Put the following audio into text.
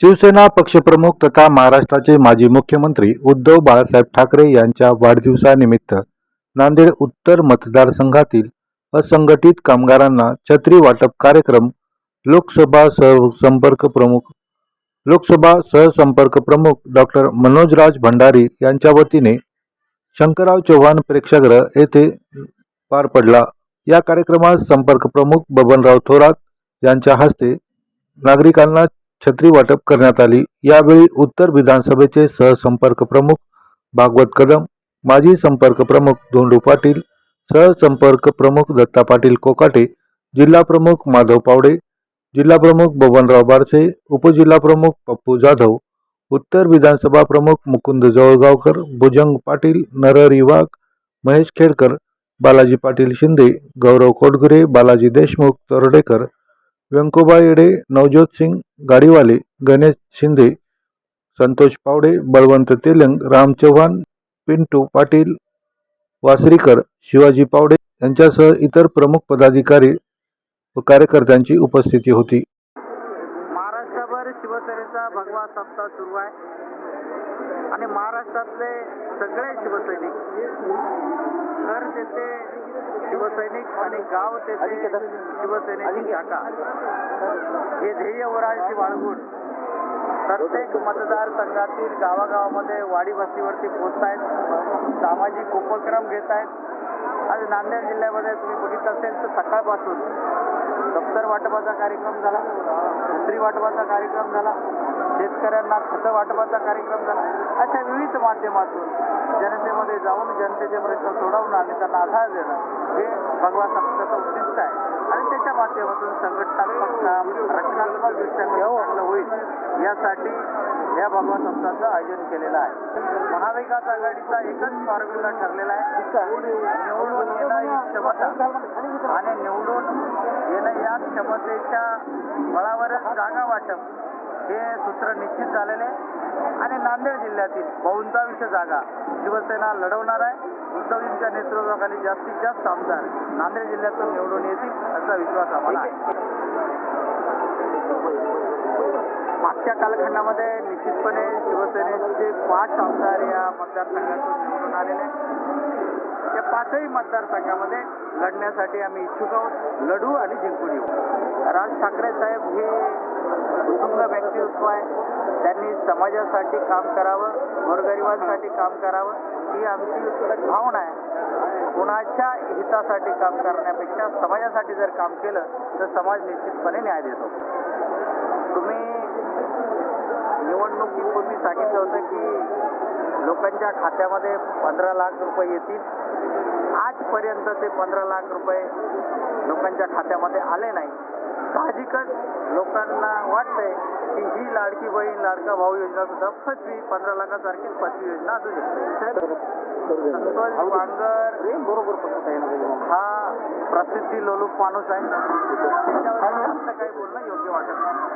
शिवसेना पक्षप्रमुख तथा महाराष्ट्राचे माजी मुख्यमंत्री उद्धव बाळासाहेब ठाकरे यांच्या वाढदिवसानिमित्त नांदेड उत्तर मतदारसंघातील असंघटित कामगारांना छत्री वाटप कार्यक्रम लोकसभा सहसंपर्क प्रमुख लोकसभा सहसंपर्क प्रमुख डॉक्टर मनोजराज भंडारी यांच्या वतीने शंकरराव चव्हाण प्रेक्षागृह येथे पार पडला. या कार्यक्रमात संपर्क प्रमुख बबनराव थोरात यांच्या हस्ते नागरिकांना छत्री वाटप करण्यात आली. यावेळी उत्तर विधानसभेचे सहसंपर्क प्रमुख भागवत कदम माजी संपर्क प्रमुख धोंडू पाटील सहसंपर्क प्रमुख दत्ता पाटील कोकाटे जिल्हा प्रमुख माधव पावडे जिल्हा प्रमुख बबनराव बारसे उपजिल्हा प्रमुख पप्पू जाधव उत्तर विधानसभा प्रमुख मुकुंद जवळगावकर भुजंग पाटील नरहरी वाघ महेश खेडकर बालाजी पाटील शिंदे गौरव कोटगुरे बालाजी देशमुख तरडेकर व्यंकोबा येडे नवज्योत सिंग गाडीवाले गणेश शिंदे संतोष पावडे बळवंत तेलंग राम चव्हाण पिंटू पाटील वासरीकर शिवाजी पावडे यांच्यासह इतर प्रमुख पदाधिकारी व कार्यकर्त्यांची उपस्थिती होती. महाराष्ट्रभर शिवसेनेचा भगवा सप्ताह सुरू आहे. आणि महाराष्ट्रातले सगळे शिवसैनिक घर तेथे शिवसैनिक आणि गाव तेथे शिवसेनेची शाखा. हे ध्येय वराळची बाळगून प्रत्येक मतदारसंघातील गावागावामध्ये वाडी वस्तीवरती पोहोचतायत सामाजिक उपक्रम घेत आहेत आज नांदेड जिल्ह्यामध्ये तुम्ही बघितलं असेल तर सकाळपासून दप्तर वाटपाचा कार्यक्रम झाला छत्री वाटपाचा कार्यक्रम झाला. शेतकऱ्यांना खतं वाटपाचा कार्यक्रम झाला. अशा विविध माध्यमातून जनतेमध्ये जाऊन जनतेचे प्रश्न सोडवणं आणि त्यांना आधार देणं हे भगवा सप्ताहाचं उद्दिष्ट आहे. आणि त्याच्या माध्यमातून संघटनात्मक काम रचनात्मक दृष्ट्या चांगलं होईल यासाठी या भगवा सप्ताहाचं आयोजन केलेलं आहे. महाविकास आघाडीचा एकच फॉर्म्युला ठरलेला आहे. निवडून येणं ही क्षमता आणि निवडून येणं या क्षमतेच्या बळावरच जागा वाटप. हे सूत्र निश्चित झालेले आणि नांदेड जिल्ह्यातील बहुतांश जागा शिवसेना लढवणार आहे. उद्धवजींच्या नेतृत्वाखाली जास्तीत जास्त आमदार नांदेड जिल्ह्यातून निवडून येतील असा विश्वास आम्हाला आहे. मागच्या कालखंडामध्ये निश्चितपणे शिवसेनेचे पाच आमदार या मतदारसंघातून निवडून आलेले या पाचही मतदारसंघामध्ये लढण्यासाठी आम्ही इच्छुक आहोत. लढू आणि जिंकून येऊ. राज ठाकरे साहेब हे उत्तुंग व्यक्तित्व आहे त्यांनी समाजासाठी काम करावं गोरगरिबांसाठी काम करावं ही आमची भावना आहे. कुणाच्या हितासाठी काम करण्यापेक्षा समाजासाठी जर काम केलं तर समाज निश्चितपणे न्याय देतो. तुम्ही निवडणुकीपूर्वी सांगितलं होतं की लोकांच्या खात्यामध्ये पंधरा लाख रुपये येतील. आजपर्यंत ते पंधरा लाख रुपये लोकांच्या खात्यामध्ये आले नाही. साहजिकच लोकांना वाटतंय की ही लाडकी बहीण लाडका भाऊ योजना सुद्धा फसवी पंधरा लाखासारखीच फसवी योजना असू शकते. संतोष वांगर बरोबर हा प्रसिद्धी लोलूप माणूस आहे. त्याच्यावर जास्त काही बोलणं योग्य वाटत नाही.